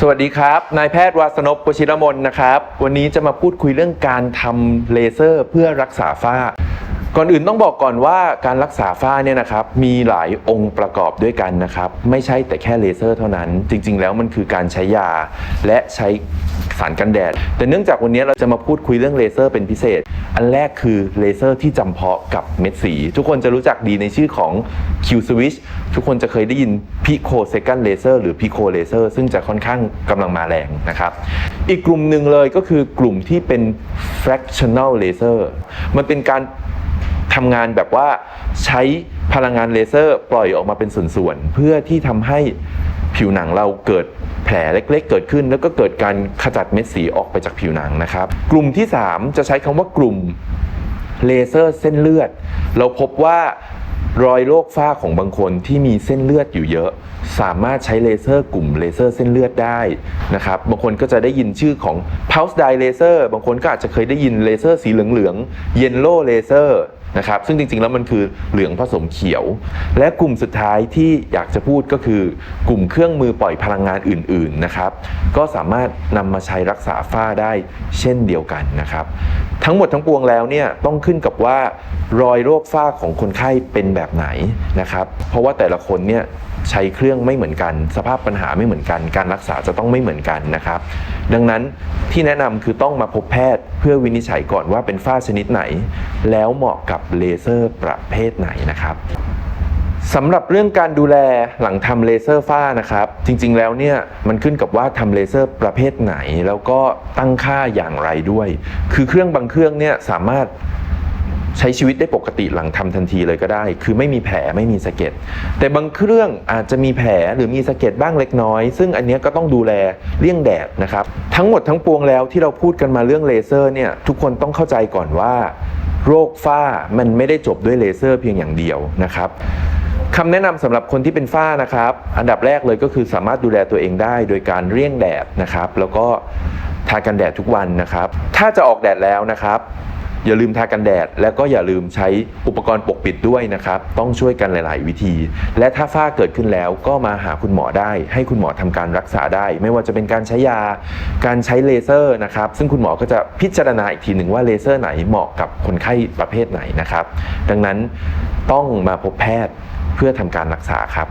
สวัสดีครับ นายแพทย์วาสนพวชิรมนนะครับ วันนี้จะมาพูดคุยเรื่องการทำเลเซอร์เพื่อรักษาฝ้า ก่อนอื่นต้องบอกก่อนว่าการรักษาฝ้าเนี่ยนะครับ มีหลายองค์ประกอบด้วยกันนะครับ ไม่ใช่แต่แค่เลเซอร์เท่านั้น จริง ๆ แล้วมันคือการใช้ยาและใช้สารกันแดด แต่เนื่องจากวันนี้เราจะมาพูดคุยเรื่องเลเซอร์เป็นพิเศษ อันแรกคือเลเซอร์ที่จำเพาะกับเม็ดสี ทุกคนจะรู้จักดีในชื่อของ Q Switch ทุกคนจะเคยได้ยิน Pico Second Laser หรือ Pico Laser ซึ่งจะค่อนข้างกำลังมาแรงนะครับ อีกกลุ่มหนึ่งเลยก็คือกลุ่มที่เป็น fractional laser มันเป็นการทำงานแบบว่าใช้พลังงานเลเซอร์ปล่อยออกมาเป็นส่วนๆ เพื่อที่ทำให้ ผิวหนังเราเกิดแผลเล็ก ๆ เกิดขึ้น แล้วก็เกิดการขจัดเม็ดสีออกไปจากผิวหนังนะครับ กลุ่มที่ 3 จะใช้คำว่ากลุ่มเลเซอร์เส้นเลือด เราพบว่ารอยโรคฝ้าของบางคนที่มีเส้นเลือดอยู่เยอะ สามารถใช้เลเซอร์กลุ่มเลเซอร์เส้นเลือดได้นะครับบางคนก็จะได้ยินชื่อของ pulse dye laser บางคนก็อาจจะเคยได้ยินเลเซอร์สีเหลืองๆ yellow laser นะครับซึ่งจริงๆ แล้วมันคือเหลืองผสมเขียว และกลุ่มสุดท้ายที่อยากจะพูดก็คือกลุ่มเครื่องมือปล่อยพลังงานอื่นๆนะครับ ก็สามารถนำมาใช้รักษาฝ้าได้เช่นเดียวกันนะครับ ทั้งหมดทั้งปวงแล้วเนี่ยต้องขึ้นกับว่ารอยโรคฝ้าของคนไข้เป็นแบบไหนนะครับเพราะว่าแต่ละคนเนี่ยใช้เครื่องไม่เหมือนกัน สภาพปัญหาไม่เหมือนกัน การรักษาจะต้องไม่เหมือนกันนะครับ ดังนั้นที่แนะนำคือต้องมาพบแพทย์เพื่อวินิจฉัยก่อนว่าเป็นฝ้าชนิดไหน แล้วเหมาะกับเลเซอร์ประเภทไหนนะครับสำหรับเรื่องการดูแลหลังทำเลเซอร์ฝ้านะครับ จริงๆแล้วเนี่ยมันขึ้นกับว่าทำเลเซอร์ประเภทไหน แล้วก็ตั้งค่าอย่างไรด้วย คือเครื่องบางเครื่องเนี่ยสามารถใช้ชีวิตได้ปกติหลังทำทันทีเลยก็ได้ คือไม่มีแผลไม่มีสะเก็ด แต่บางเครื่องอาจจะมีแผลหรือมีสะเก็ดบ้างเล็กน้อย ซึ่งอันนี้ก็ต้องดูแลเลี่ยงแดดนะครับ ทั้งหมดทั้งปวงแล้วที่เราพูดกันมาเรื่องเลเซอร์เนี่ยทุกคนต้องเข้าใจก่อนว่า โรคฝ้ามันไม่ได้จบด้วยเลเซอร์เพียงอย่างเดียวนะครับคำแนะนำสำหรับคนที่เป็นฝ้านะครับ อันดับแรกเลยก็คือสามารถดูแลตัวเองได้โดยการเลี่ยงแดดนะครับ แล้วก็ทากันแดดทุกวันนะครับ ถ้าจะออกแดดแล้วนะครับ อย่าลืมทากันแดด แล้วก็อย่าลืมใช้อุปกรณ์ปกปิดด้วยนะครับ ต้องช่วยกันหลาย ๆ วิธี และถ้าฝ้าเกิดขึ้นแล้วก็มาหาคุณหมอได้ ให้คุณหมอทำการรักษาได้ ไม่ว่าจะเป็นการใช้ยา การใช้เลเซอร์นะครับ ซึ่งคุณหมอก็จะพิจารณาอีกทีหนึ่งว่าเลเซอร์ไหนเหมาะกับคนไข้ประเภทไหนนะครับ ดังนั้นต้องมาพบแพทย์เพื่อทำการรักษาครับ